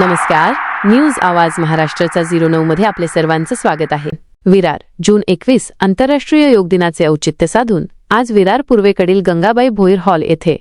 नमस्कार. न्यूज आवाज महाराष्ट्राचा झिरो नऊ मध्ये आपले सर्वांचं स्वागत आहे. विरार जून एकवीस आंतरराष्ट्रीय योग दिनाचे औचित्य साधून आज विरार पूर्वेकडील गंगाबाई भोईर हॉल येथे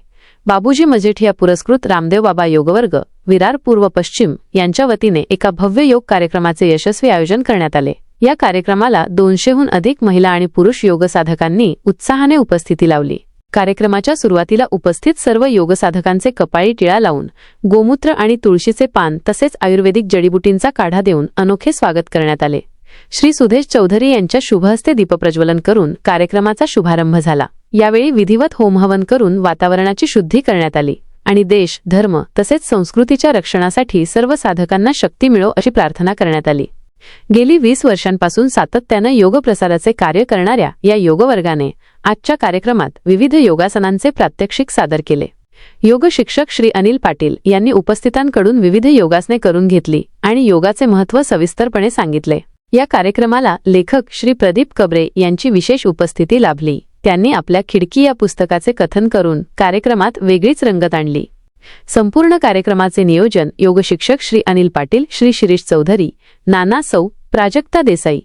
बाबूजी मजेठिया पुरस्कृत रामदेव बाबा योगवर्ग विरार पूर्व पश्चिम यांच्या वतीने एका भव्य योग कार्यक्रमाचे यशस्वी आयोजन करण्यात आले. या कार्यक्रमाला दोनशेहून अधिक महिला आणि पुरुष योग साधकांनी उत्साहाने उपस्थिती लावली. कार्यक्रमाच्या सुरुवातीला उपस्थित सर्व योगसाधकांचे कपाळी टिळा लावून गोमूत्र आणि तुळशीचे पान तसेच आयुर्वेदिक जडीबुटींचा काढा देऊन अनोखे स्वागत करण्यात आले. श्री सुधेश चौधरी यांच्या शुभहस्ते दीपप्रज्वलन करून कार्यक्रमाचा शुभारंभ झाला. यावेळी विधिवत होमहवन करून वातावरणाची शुद्धी करण्यात आली आणि देश धर्म तसेच संस्कृतीच्या रक्षणासाठी सर्व साधकांना शक्ती मिळो अशी प्रार्थना करण्यात आली. गेली वीस वर्षांपासून सातत्यानं योग प्रसाराचे कार्य करणाऱ्या या योगवर्गाने आजच्या कार्यक्रमात विविध योगासनांचे प्रात्यक्षिक सादर केले. योग शिक्षक श्री अनिल पाटील यांनी उपस्थितांकडून विविध योगासने करून घेतली आणि योगाचे महत्त्व सविस्तरपणे सांगितले. या कार्यक्रमाला लेखक श्री प्रदीप कबरे यांची विशेष उपस्थिती लाभली. त्यांनी आपल्या खिडकी या पुस्तकाचे कथन करून कार्यक्रमात वेगळीच रंगत आणली. संपूर्ण कार्यक्रमाचे नियोजन योगशिक्षक श्री अनिल पाटील श्री शिरीष चौधरी नाना सौ प्राजक्ता देसाई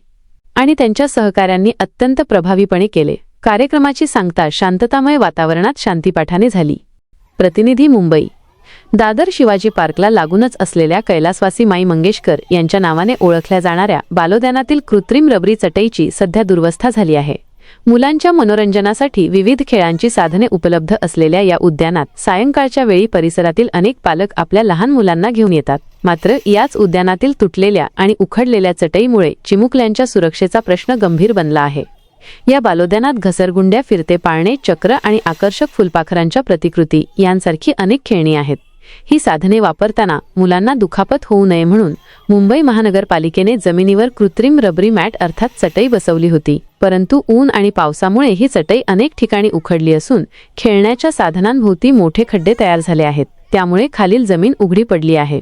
आणि त्यांच्या सहकाऱ्यांनी अत्यंत प्रभावीपणे केले. कार्यक्रमाची सांगता शांततामय वातावरणात शांतीपाठाने झाली. प्रतिनिधी मुंबई. दादर शिवाजी पार्कला लागूनच असलेल्या कैलासवासी माई मंगेशकर यांच्या नावाने ओळखल्या जाणाऱ्या बालोद्यानातील कृत्रिम रबरी चटईची सध्या दुर्वस्था झाली आहे. मुलांच्या मनोरंजनासाठी विविध खेळांची साधने उपलब्ध असलेल्या या उद्यानात सायंकाळच्या वेळी परिसरातील अनेक पालक आपल्या लहान मुलांना घेऊन येतात. मात्र याच उद्यानातील तुटलेल्या आणि उखडलेल्या चटईमुळे चिमुकल्यांच्या सुरक्षेचा प्रश्न गंभीर बनला आहे. या बालोद्यानात घसरगुंड्या फिरते पाळणे चक्र आणि आकर्षक फुलपाखरांच्या प्रतिकृती यांसारखी अनेक खेळणी आहेत. ही साधने वापरताना मुलांना दुखापत होऊ नये म्हणून मुंबई महानगरपालिकेने जमिनीवर कृत्रिम रबरी मॅट अर्थात चटई बसवली होती. परंतु ऊन आणि पावसामुळे ही चटई अनेक ठिकाणी उखडली असून खेळण्याच्या साधनांभोवती मोठे खड्डे तयार झाले आहेत. त्यामुळे खालील जमीन उघडी पडली आहे.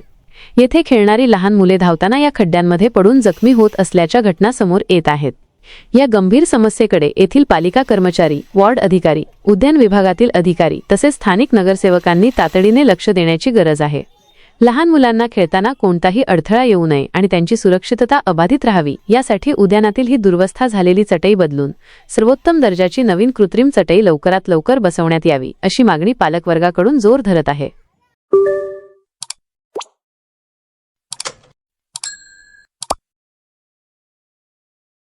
येथे खेळणारी लहान मुले धावताना या खड्ड्यांमध्ये पडून जखमी होत असल्याच्या घटना समोर येत आहेत. या गंभीर समस्येकडे येथील पालिका कर्मचारी वॉर्ड अधिकारी उद्यान विभागातील अधिकारी तसेच स्थानिक नगरसेवकांनी तातडीने लक्ष देण्याची गरज आहे. लहान मुलांना खेळताना कोणताही अडथळा येऊ नये आणि त्यांची सुरक्षितता अबाधित राहावी यासाठी उद्यानातील ही दुर्वस्था झालेली चटई बदलून सर्वोत्तम दर्जाची नवीन कृत्रिम चटई लवकरात लवकर बसवण्यात यावी अशी मागणी पालकवर्गाकडून जोर धरत आहे.